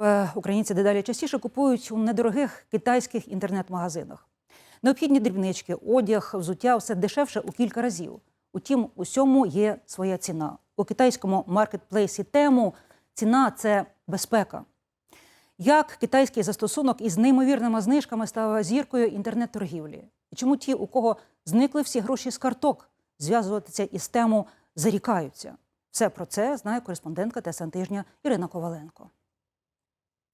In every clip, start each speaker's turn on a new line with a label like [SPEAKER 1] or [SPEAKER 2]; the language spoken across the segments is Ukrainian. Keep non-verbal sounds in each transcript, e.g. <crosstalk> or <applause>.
[SPEAKER 1] Е, Українці дедалі частіше купують у недорогих китайських інтернет-магазинах. Необхідні дрібнички, одяг, взуття все дешевше у кілька разів. Утім, усьому є своя ціна. У китайському маркетплейсі тему ціна це безпека. Як китайський застосунок із неймовірними знижками став зіркою інтернет-торгівлі? І чому ті, у кого зникли всі гроші з карток, зв'язуватися із тему зарікаються? Все про це знає кореспондентка ТСН тижня Ірина Коваленко.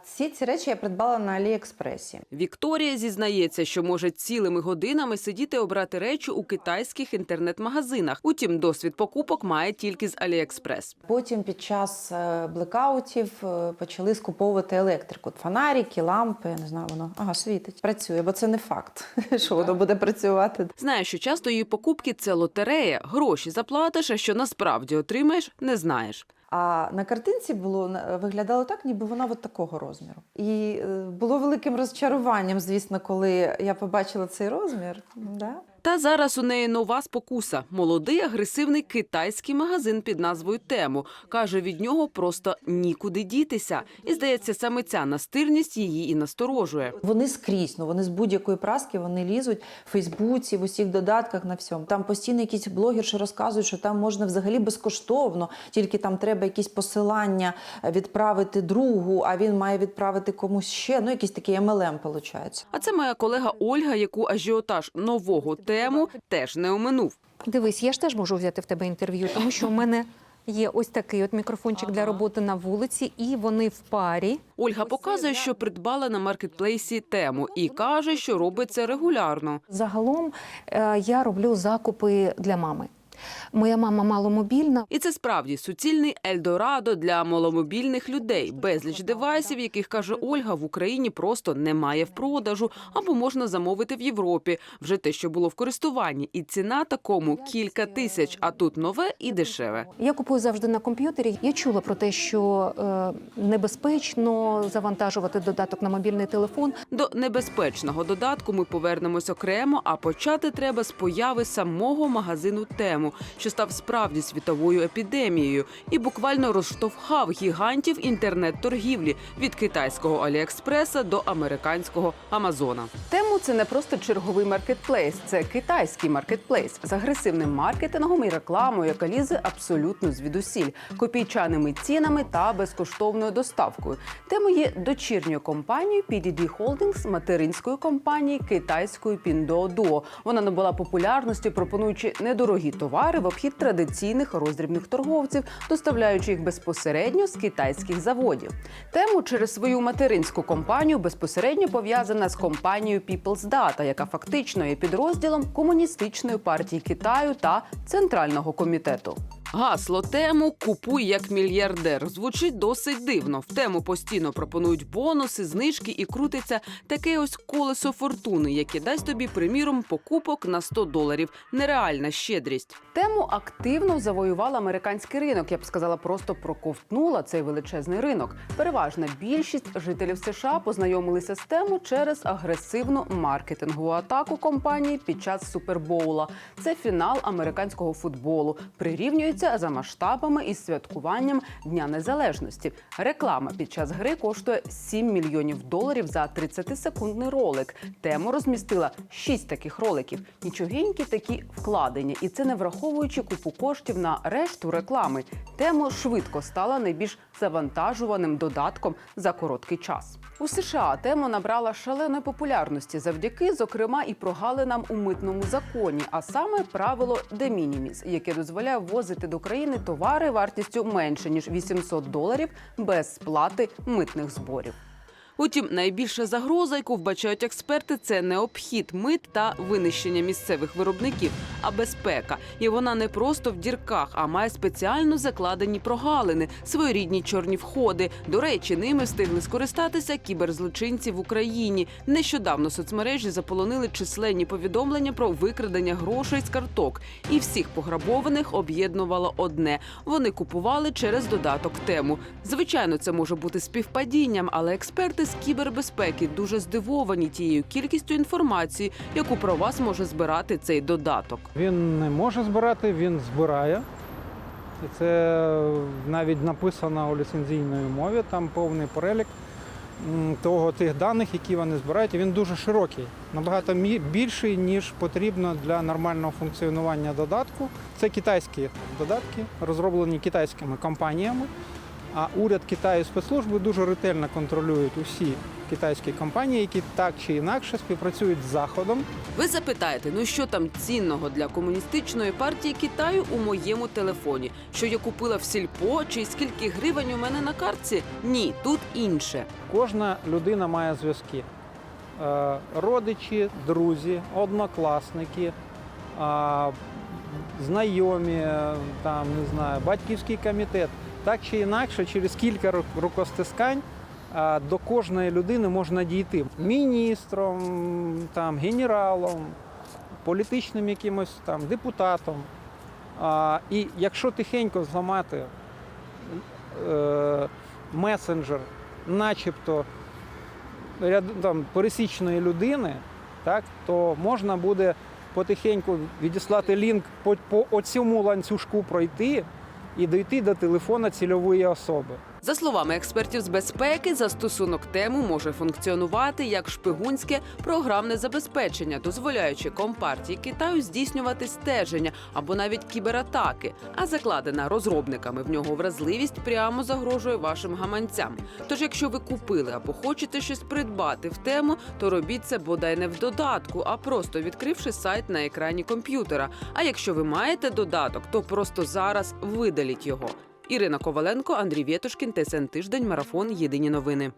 [SPEAKER 2] Всі ці речі я придбала на Аліекспресі.
[SPEAKER 3] Вікторія зізнається, що може цілими годинами сидіти обрати речі у китайських інтернет-магазинах. Утім, досвід покупок має тільки з Аліекспрес.
[SPEAKER 2] Потім під час е, блекаутів е, почали скуповувати електрику. Фонарики, лампи, я не знаю, воно ага, світить. Працює, бо це не факт, <laughs> що воно буде працювати.
[SPEAKER 3] Знає, що часто її покупки це лотерея. Гроші заплатиш, а що насправді отримаєш, не знаєш.
[SPEAKER 2] А на картинці було виглядало так, ніби вона от такого розміру. І е, було великим розчаруванням, звісно, коли я побачила цей розмір. Да?
[SPEAKER 3] Та зараз у неї нова спокуса. Молодий агресивний китайський магазин під назвою Тему. Каже, від нього просто нікуди дітися. І здається, саме ця настирність її і насторожує.
[SPEAKER 2] Вони скрізь, ну вони з будь-якої праски вони лізуть в Фейсбуці, в усіх додатках на всьому. Там постійно якісь блогерші розказують, що там можна взагалі безкоштовно, тільки там треба якісь посилання відправити другу, а він має відправити комусь ще. Ну, якийсь такий MLM, виходить.
[SPEAKER 3] А це моя колега Ольга, яку ажіотаж нового тему теж не оминув.
[SPEAKER 4] Дивись, я ж теж можу взяти в тебе інтерв'ю, тому що у мене є ось такий от мікрофончик для роботи на вулиці, і вони в парі.
[SPEAKER 3] Ольга показує, що придбала на маркетплейсі тему і каже, що робить це регулярно.
[SPEAKER 4] Загалом е, я роблю закупи для мами. Моя мама маломобільна.
[SPEAKER 3] І це справді суцільний ельдорадо для маломобільних людей. Безліч девайсів, яких каже Ольга, в Україні просто немає в продажу або можна замовити в Європі. Вже те, що було в користуванні, і ціна такому кілька тисяч. А тут нове і дешеве.
[SPEAKER 4] Я купую завжди на комп'ютері. Я чула про те, що е, небезпечно завантажувати додаток на мобільний телефон.
[SPEAKER 3] До небезпечного додатку ми повернемось окремо, а почати треба з появи самого магазину тему, що став справді світовою епідемією і буквально розштовхав гігантів інтернет-торгівлі від китайського Аліекспреса до американського Амазона. Тему це не просто черговий маркетплейс, це китайський маркетплейс з агресивним маркетингом і рекламою, яка лізе абсолютно звідусіль, копійчаними цінами та безкоштовною доставкою. Тему є дочірньою компанією PDD Holdings, материнської компанії китайської Pinduoduo. Вона набула популярності, пропонуючи недорогі товари в обхід традиційних роздрібних торговців, доставляючи їх безпосередньо з китайських заводів. Тему через свою материнську компанію безпосередньо пов'язана з компанією People's Data, яка фактично є підрозділом комуністичної партії Китаю та центрального комітету. Гасло тему Купуй як мільярдер звучить досить дивно. В тему постійно пропонують бонуси, знижки і крутиться таке ось колесо фортуни, яке дасть тобі, приміром, покупок на 100 доларів. Нереальна щедрість. Тему активно завоювала американський ринок. Я б сказала, просто проковтнула цей величезний ринок. Переважна більшість жителів США познайомилися з тему через агресивну маркетингову атаку компанії під час супербоула. Це фінал американського футболу. Прирівнюється за масштабами із святкуванням Дня Незалежності. Реклама під час гри коштує 7 мільйонів доларів за 30-секундний ролик. Тему розмістила 6 таких роликів. Нічогенькі такі вкладення, і це не враховуючи купу коштів на решту реклами. Тему швидко стала найбільш завантажуваним додатком за короткий час. У США тема набрала шаленої популярності завдяки, зокрема, і прогалинам у митному законі, а саме правило minimis, яке дозволяє ввозити до країни товари вартістю менше ніж 800 доларів без сплати митних зборів. Утім, найбільша загроза, яку вбачають експерти, це не обхід мит та винищення місцевих виробників, а безпека. І вона не просто в дірках, а має спеціально закладені прогалини, своєрідні чорні входи. До речі, ними встигли скористатися кіберзлочинці в Україні. Нещодавно соцмережі заполонили численні повідомлення про викрадення грошей з карток. І всіх пограбованих об'єднувало одне: вони купували через додаток тему. Звичайно, це може бути співпадінням, але експерти з кібербезпеки дуже здивовані тією кількістю інформації, яку про вас може збирати цей додаток.
[SPEAKER 5] Він не може збирати, він збирає. І це навіть написано у ліцензійній мові, там повний перелік того тих даних, які вони збирають. Він дуже широкий, набагато більший, ніж потрібно для нормального функціонування додатку. Це китайські додатки, розроблені китайськими компаніями. А уряд Китаю і спецслужби дуже ретельно контролюють усі китайські компанії, які так чи інакше співпрацюють з Заходом.
[SPEAKER 3] Ви запитаєте, ну що там цінного для комуністичної партії Китаю у моєму телефоні? Що я купила в сільпо, чи скільки гривень у мене на картці? Ні, тут інше.
[SPEAKER 5] Кожна людина має зв'язки. Е, Родичі, друзі, однокласники, знайомі, е, там, не знаю, батьківський комітет. Так чи інакше, через кілька рукостискань до кожної людини можна дійти міністром, там, генералом, політичним якимось там, депутатом. І якщо тихенько зламати е, месенджер, начебто там, пересічної людини, так, то можна буде потихеньку відіслати лінк по, по цьому ланцюжку пройти і дійти до телефона цільової особи.
[SPEAKER 3] За словами експертів з безпеки, застосунок тему може функціонувати як шпигунське програмне забезпечення, дозволяючи компартії Китаю здійснювати стеження або навіть кібератаки. А закладена розробниками в нього вразливість прямо загрожує вашим гаманцям. Тож, якщо ви купили або хочете щось придбати в тему, то робіть це бодай не в додатку, а просто відкривши сайт на екрані комп'ютера. А якщо ви маєте додаток, то просто зараз видаліть його. Ірина Коваленко, Андрій Вєтушкін, ТСН Тиждень, Марафон. Єдині новини.